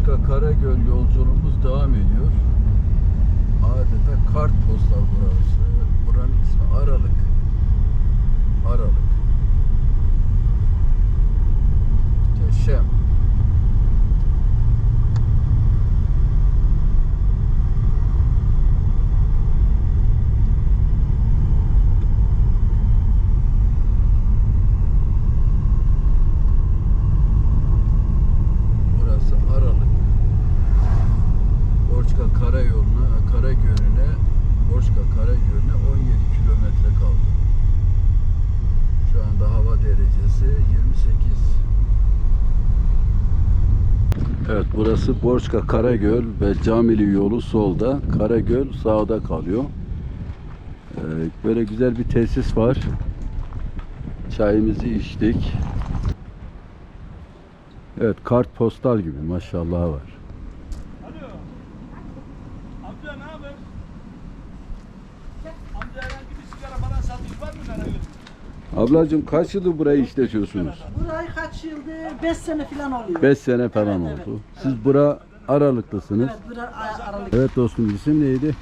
Alaçka Karagöl yolculuğumuz devam ediyor. Adeta kart postal burası. Buranın ismi Aralık. Aralık. Muhteşem. Borçka Karagöl ve Camili yolu solda. Karagöl sağda kalıyor. Ee, böyle güzel bir tesis var. Çayımızı içtik. Evet kart postal gibi maşallah var. Ablacığım kaç yıldır burayı işletiyorsunuz? Burayı kaç yıldır? 5 sene falan oluyor. 5 sene falan Evet, oldu. Siz bura Aralıklısınız. Evet, aralık. Evet dostum isim neydi?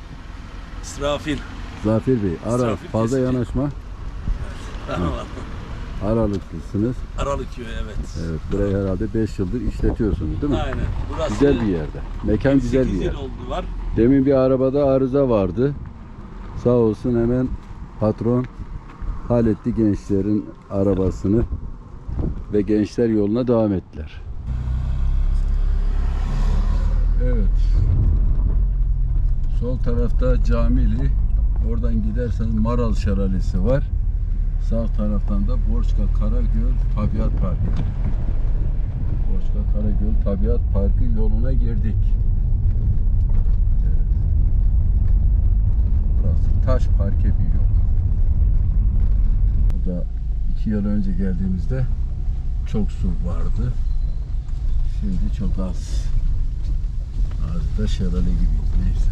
İsrafil. Zafer Bey. Ara İsrafil fazla Kesici. yanaşma. Aralıklısınız. Aralık köyü evet. Evet burayı herhalde 5 yıldır işletiyorsunuz değil mi? Aynen. Burası Güzel bir yerde. Mekan güzel bir 8 yer. yıl oldu var. Demin bir arabada arıza vardı. Sağ olsun hemen patron halletti gençlerin arabasını ve gençler yoluna devam ettiler. Evet. Sol tarafta Camili. Oradan gidersen Maral Şelalesi var. Sağ taraftan da Borçka Karagöl Tabiat Parkı. Borçka Karagöl Tabiat Parkı yoluna girdik. Evet. Burası taş parke bir yol. Burada iki yıl önce geldiğimizde çok su vardı. Şimdi çok az. Az da şelale gibi. Neyse.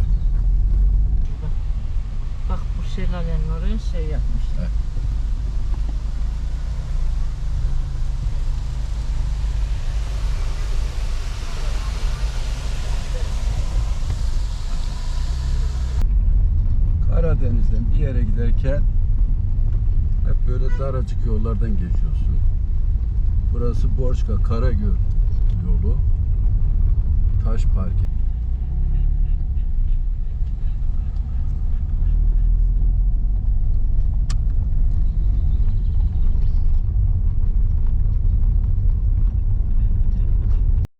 Bak bu şelalenin oraya şey yapmışlar. Evet. Karadeniz'den bir yere giderken hep böyle daracık yollardan geçiyorsun. Burası Borçka Karagöl yolu. Taş Park.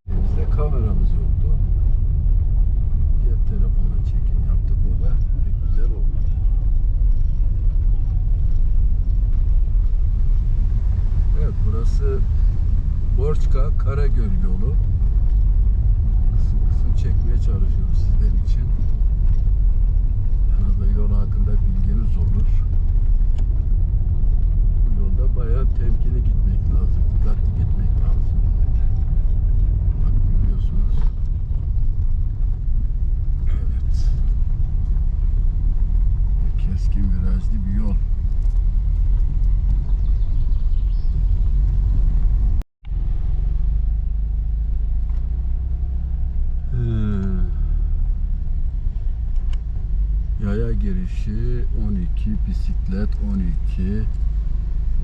Bizde kameramız yoktu. Cep telefonla çekim yaptık. O da pek güzel olmadı. Evet burası Borçka Karagöl yolu. Kısım kısım çekmeye çalışıyoruz sizler için. En azından yol hakkında bilginiz olur. Bu yolda bayağı temkinli gitmek lazım. Dikkatli gitmek lazım. Bak görüyorsunuz. Evet. Ve Keskin virajlı bir yol. Hmm. Yaya girişi 12, bisiklet 12,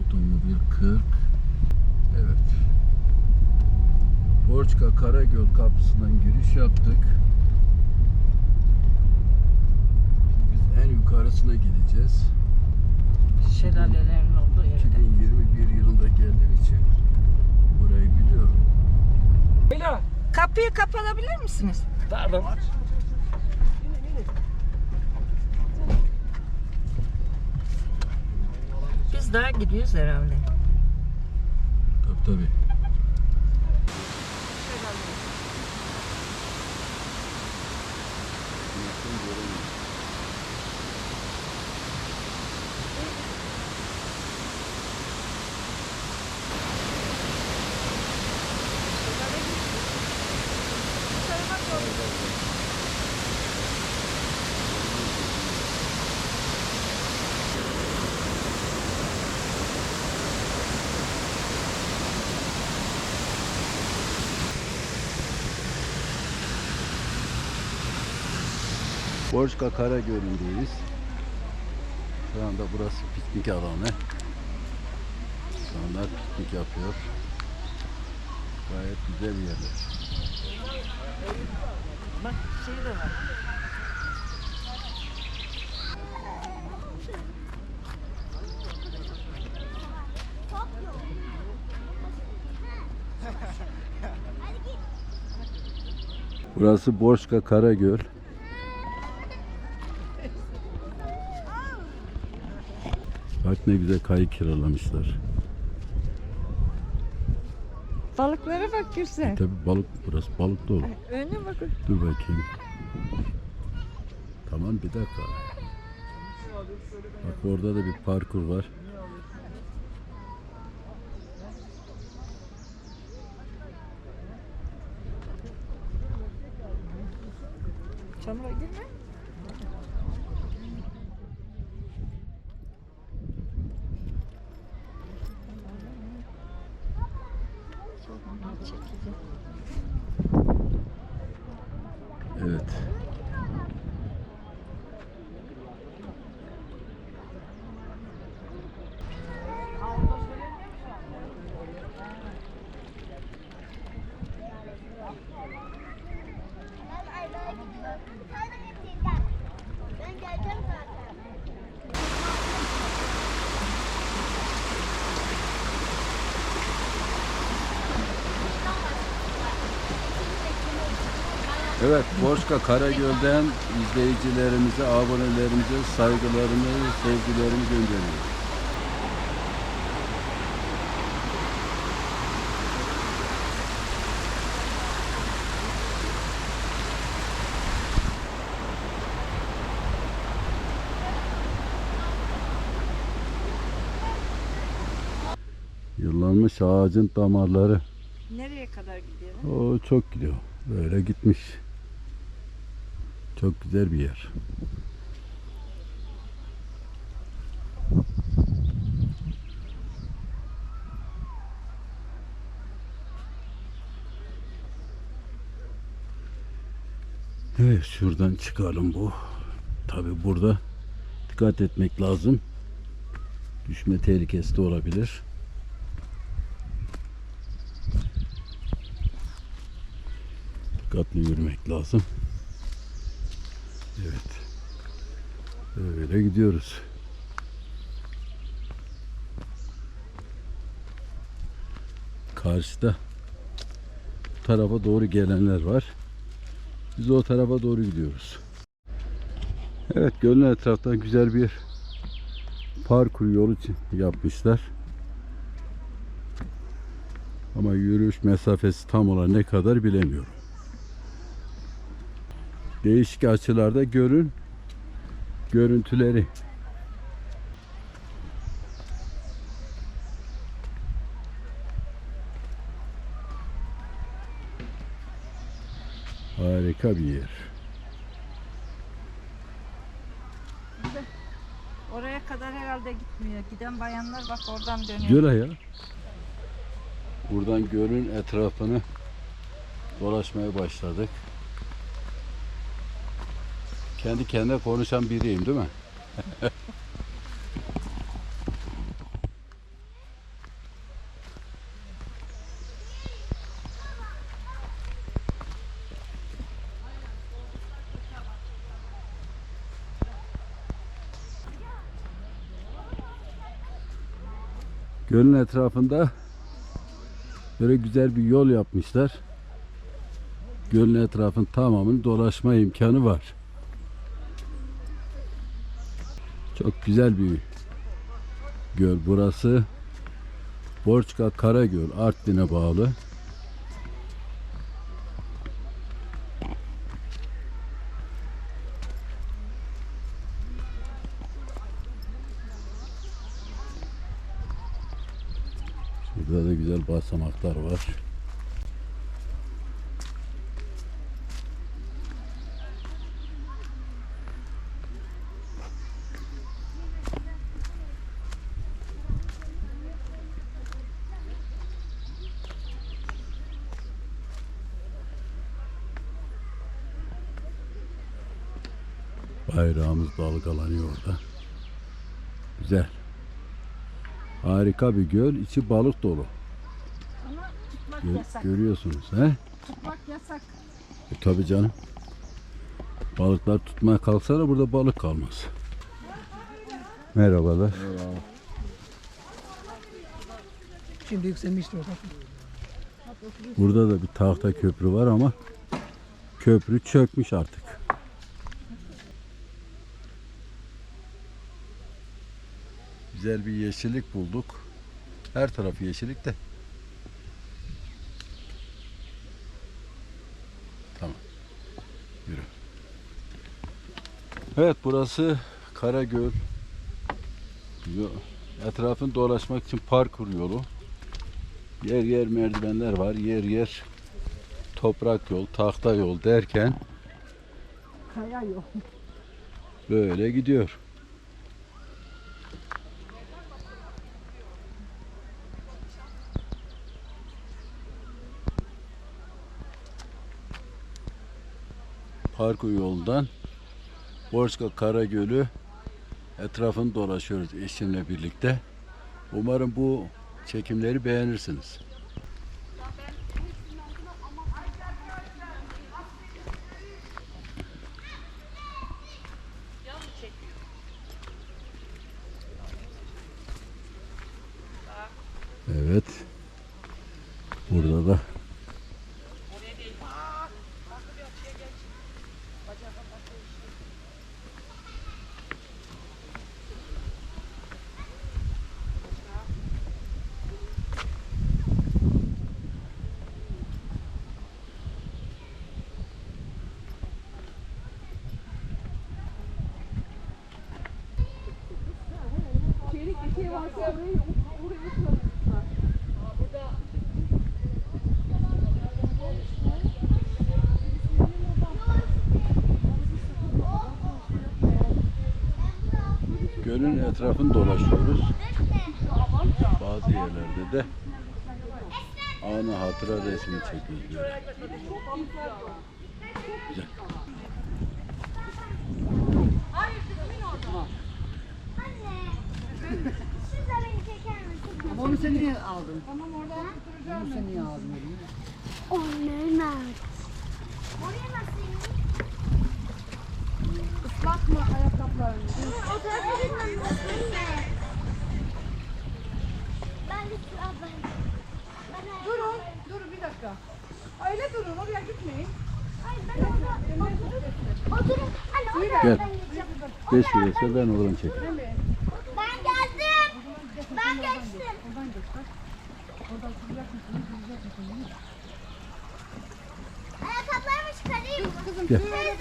otomobil 40. Evet. Borçka Karagöl kapısından giriş yaptık. Biz en yukarısına gideceğiz. Şelalelerin olduğu yerde. 2021 yılında geldiğim için burayı biliyorum. Kapıyı kapatabilir misiniz? Pardon. Daha gidiyoruz herhalde. Tabii tabii. Borçka Karagölü'ndeyiz. Şu anda burası piknik alanı. İnsanlar piknik yapıyor. Gayet güzel yerler. Burası Borçka Karagöl. Ne güzel kayık kiralamışlar. Balıklara bak güzel. Tabi balık burası balık dolu. Önüne bak. Dur bakayım. Tamam bir dakika. Bak orada da bir parkur var. Çamura girme. Evet. Ben geleceğim zaten. Evet, Borçka Karagöl'den izleyicilerimize, abonelerimize saygılarımı, sevgilerimi gönderiyoruz. Yıllanmış ağacın damarları. Nereye kadar gidiyor? O çok gidiyor. Böyle gitmiş. Çok güzel bir yer. Evet şuradan çıkalım bu. Tabi burada dikkat etmek lazım. Düşme tehlikesi de olabilir. dikkatli yürümek lazım. Evet. Böyle gidiyoruz. Karşıda bu tarafa doğru gelenler var. Biz o tarafa doğru gidiyoruz. Evet gölün etraftan güzel bir parkur yolu yapmışlar. Ama yürüyüş mesafesi tam olarak ne kadar bilemiyorum değişik açılarda görün görüntüleri. Harika bir yer. Oraya kadar herhalde gitmiyor. Giden bayanlar bak oradan dönüyor. Göle ya. Buradan gölün etrafını dolaşmaya başladık. Kendi kendine konuşan biriyim değil mi? Gölün etrafında böyle güzel bir yol yapmışlar. Gölün etrafın tamamını dolaşma imkanı var. Çok güzel bir göl burası. Borçka Karagöl Artvin'e bağlı. Burada da güzel basamaklar var. Bayrağımız dalgalanıyor orada. Güzel. Harika bir göl. içi balık dolu. Ama tutmak Gö- yasak. görüyorsunuz he? Tutmak yasak. E, tabii canım. Balıklar tutmaya kalksa da burada balık kalmaz. Merhabalar. Şimdi yükselmiştir o Burada da bir tahta köprü var ama köprü çökmüş artık. Güzel bir yeşillik bulduk. Her tarafı yeşillik de. Tamam. Yürü. Evet burası Karagöl. Etrafını dolaşmak için parkur yolu. Yer yer merdivenler var, yer yer toprak yol, tahta yol derken Kaya yok. böyle gidiyor. Parkur yoldan Borçka Karagölü etrafını dolaşıyoruz eşimle birlikte. Umarım bu çekimleri beğenirsiniz. Evet. Burada da gölün etrafını dolaşıyoruz. Bazı yerlerde de anı hatıra resmi çekiliyor. Güzel. Şurada beni çeker misin? Ama onu sen niye aldın? Tamam orada Onu sen niye aldın? Onların ağrısı. Oraya nasıl mı ayakkabılarını? O tarafa gitmem lazım. Ben de Durun, durun bir dakika. Öyle durun, oraya gitmeyin. Ay ben orada oturup oturup anne o Gel. taraftan gideceğim. Beş liraysa ben oradan çekeyim. Ben geldim. Ben geçtim. Ayakkabılarımı çıkarayım mı? Kızım Gel. Teyze.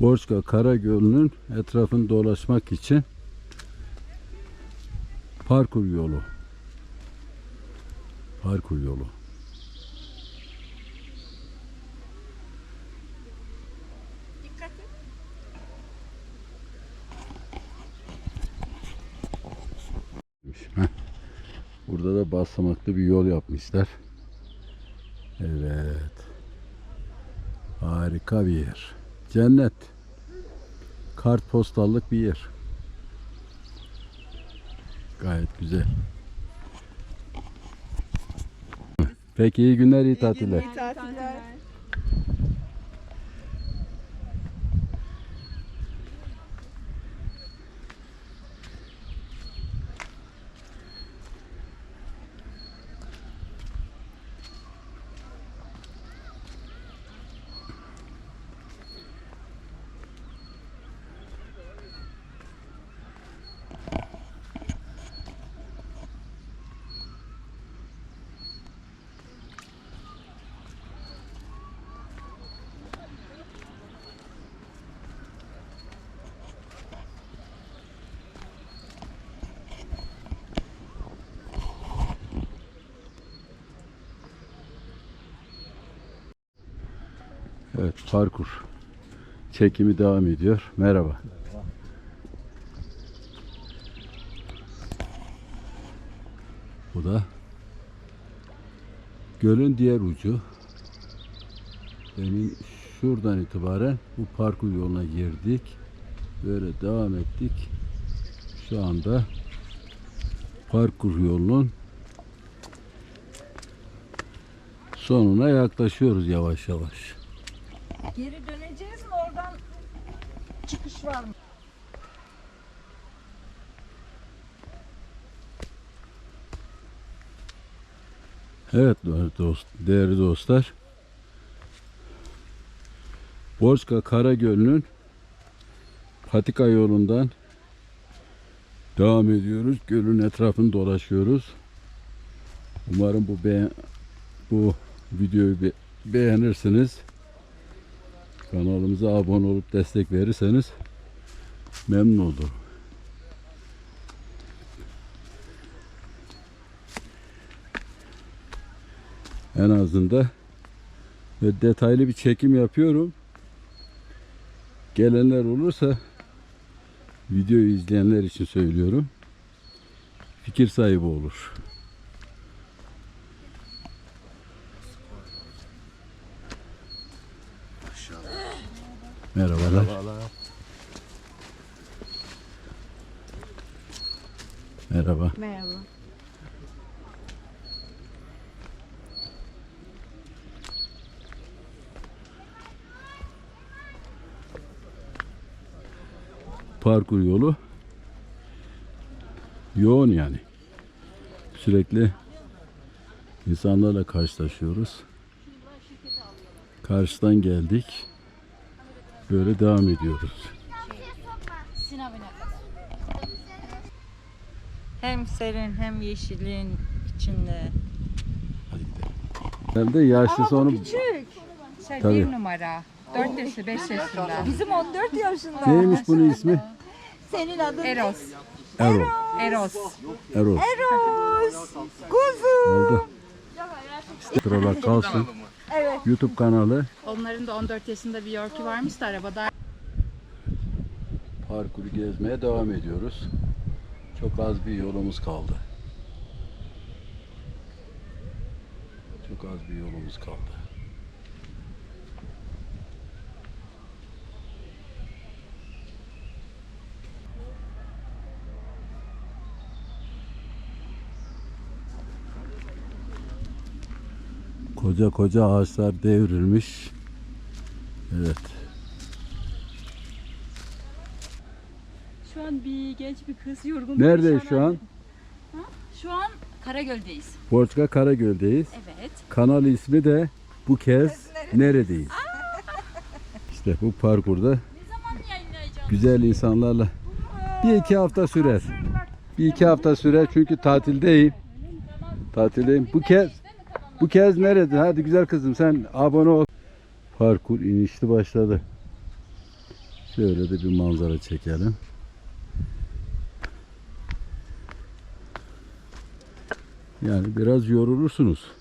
Borçka Karagölü'nün etrafını dolaşmak için parkur yolu. Parkur yolu. Burada da basamaklı bir yol yapmışlar. Evet. Harika bir yer. Cennet. Kartpostallık bir yer. Gayet güzel. Peki iyi günler, iyi tatiller. Evet parkur çekimi devam ediyor. Merhaba. Merhaba. Bu da gölün diğer ucu. Benim şuradan itibaren bu parkur yoluna girdik. Böyle devam ettik. Şu anda parkur yolunun sonuna yaklaşıyoruz yavaş yavaş. Geri döneceğiz mi oradan çıkış var mı? Evet dost, değerli dostlar. Borçka Karagöl'ün patika yolundan devam ediyoruz. Gölün etrafını dolaşıyoruz. Umarım bu beğen bu videoyu be- beğenirsiniz. Kanalımıza abone olup destek verirseniz memnun olurum. En azından ve detaylı bir çekim yapıyorum. Gelenler olursa videoyu izleyenler için söylüyorum. Fikir sahibi olur. Merhabalar. Merhaba. Merhaba. parkur yolu yoğun yani. Sürekli insanlarla karşılaşıyoruz. Karşıdan geldik. Böyle devam ediyoruz. Hem serin hem yeşilliğin içinde. Hem de yaşlısı onu Şey, Tabii. bir numara. 4 yaşı 5 yaşında. Bizim 14 yaşında. neymiş bunun ismi? Senin adın Eros. Erol. Eros. Erol. Eros. Kuzu. Oldu. Olarak kalsın. Evet. YouTube kanalı Onların da 14 yaşında bir Yorkie varmış da arabada. parkuru gezmeye devam ediyoruz. Çok az bir yolumuz kaldı. Çok az bir yolumuz kaldı. Koca koca ağaçlar devrilmiş. Evet. Şu an bir genç bir kız yorgun. Perişan şu an? halde. Şu an Karagöl'deyiz. Borçka Karagöl'deyiz. Evet. Kanal ismi de bu kez neredeyiz? İşte bu parkurda Ne zaman yayınlayacağım? güzel insanlarla bir iki hafta sürer. Bir iki hafta sürer çünkü tatildeyim. Tatildeyim. Bu kez bu kez nerede? Hadi güzel kızım sen abone ol. Parkur inişli başladı. Şöyle de bir manzara çekelim. Yani biraz yorulursunuz.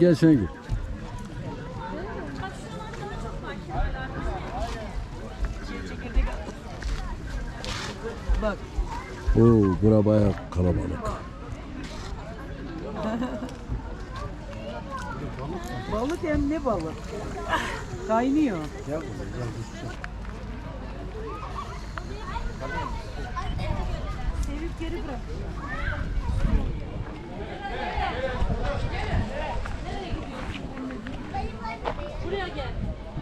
Gel sen gir. Bak. Oo, bura bayağı kalabalık. Balık hem ne balık? Kaynıyor.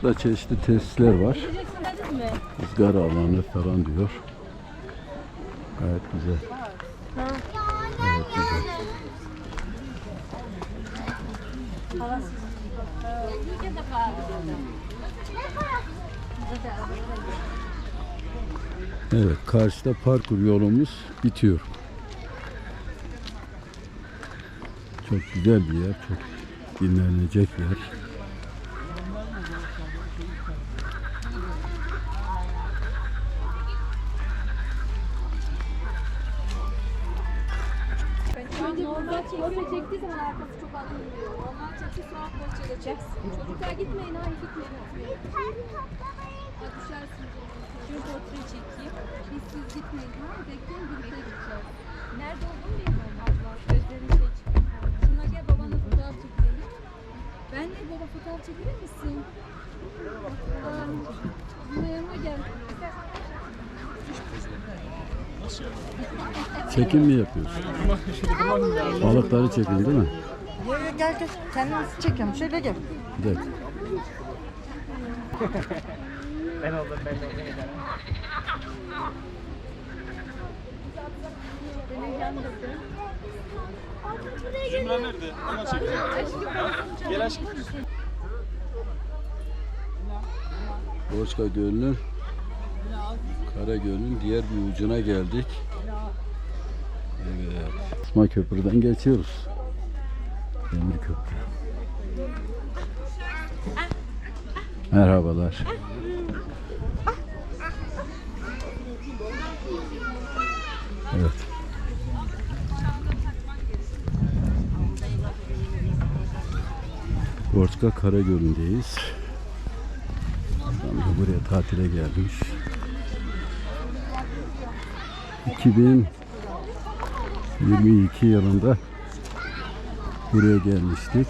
Burada çeşitli tesisler var. Izgara alanı falan diyor. Gayet güzel. Gayet güzel. Evet, karşıda parkur yolumuz bitiyor. Çok güzel bir yer, çok dinlenecek yer. Çek. Çocuklar gitmeyin ha gitmeyin. Ya düşersiniz. Şimdi portre çekeyim. Biz siz gitmeyin ha. Bekleyin birlikte gideceğiz. Nerede olduğunu bilmiyorum abla. Gözlerini şey çıkıyor. Şuna gel babanla fotoğraf çekelim. Ben de baba fotoğraf çekilir misin? Buna yanıma gel. Çekim mi yapıyorsun? Balıkları çekin değil mi? Gel gel gel. Kendimizi çekelim. Şöyle gel. Bir dakika. Zümra nerede? Ona çekelim. Gel aşkım. Borçka Gölü'nün Karagöl'ün diğer bir ucuna geldik. Evet. Asma Köprü'den geçiyoruz. Demir Köprü. Merhabalar. Evet. Borçka Karagölü'ndeyiz. Tam da buraya tatile gelmiş. 2022 yılında buraya gelmiştik.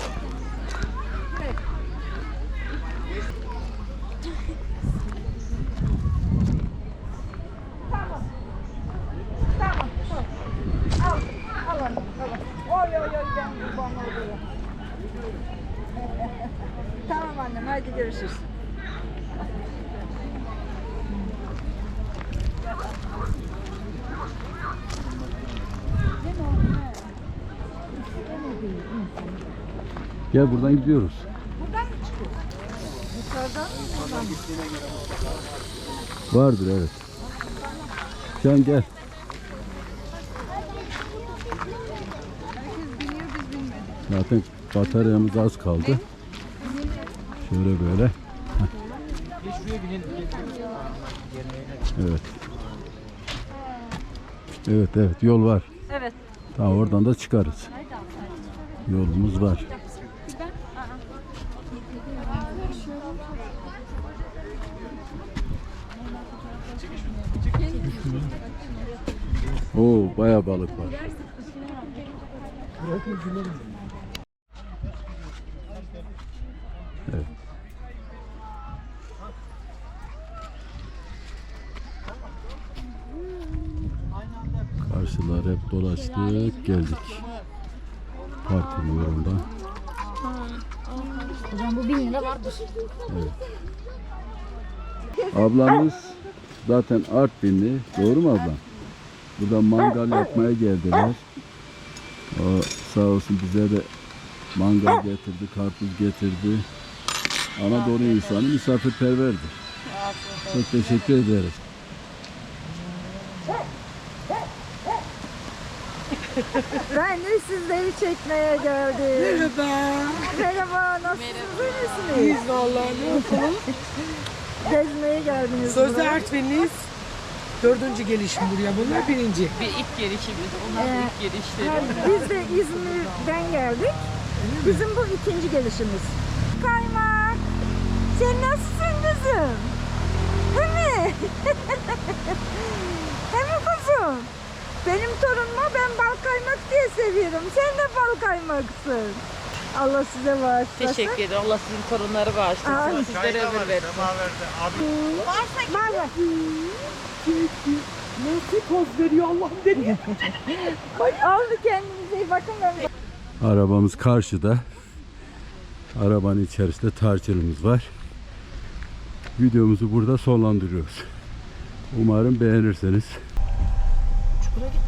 Gel buradan gidiyoruz. Vardır evet. Can gel. Zaten bataryamız az kaldı. Şöyle böyle. Evet. Evet evet yol var. Evet. Tamam oradan da çıkarız. Yolumuz var. Oo bayağı balık var. Evet. Karşılar hep dolaştık geldik. Parkın yolunda. Hocam bu bin lira vardır. Ablamız zaten Artvinli. Doğru mu ablam? Burada mangal yapmaya geldiler. O sağ olsun bize de mangal getirdi, karpuz getirdi. Anadolu insanı misafirperverdir. Çok teşekkür ederiz. Ben de sizleri çekmeye geldim. Merhaba. Merhaba, nasılsınız? iyi misiniz? İyiyiz vallahi ne yapalım. Gezmeye geldiniz Sözde. Artvinliyiz. Dördüncü gelişim buraya. Bunlar birinci. Bir ilk gelişimiz. Onlar da ilk gelişleri. Biz de İzmir'den geldik. Bizim bu ikinci gelişimiz. Kaymak. Sen nasılsın kızım? He mi? He mi kuzum? Benim torunuma ben bal kaymak diye seviyorum. Sen de bal kaymaksın. Allah size bağışlasın. Teşekkür ederim. Allah sizin torunları bağışlasın. Sizlere ömür versin. Var var. Nasıl poz veriyor Allah'ım dedi. Oldu kendinize iyi bakın. Arabamız karşıda. Arabanın içerisinde tarçınımız var. Videomuzu burada sonlandırıyoruz. Umarım beğenirsiniz. Karadeniz'in her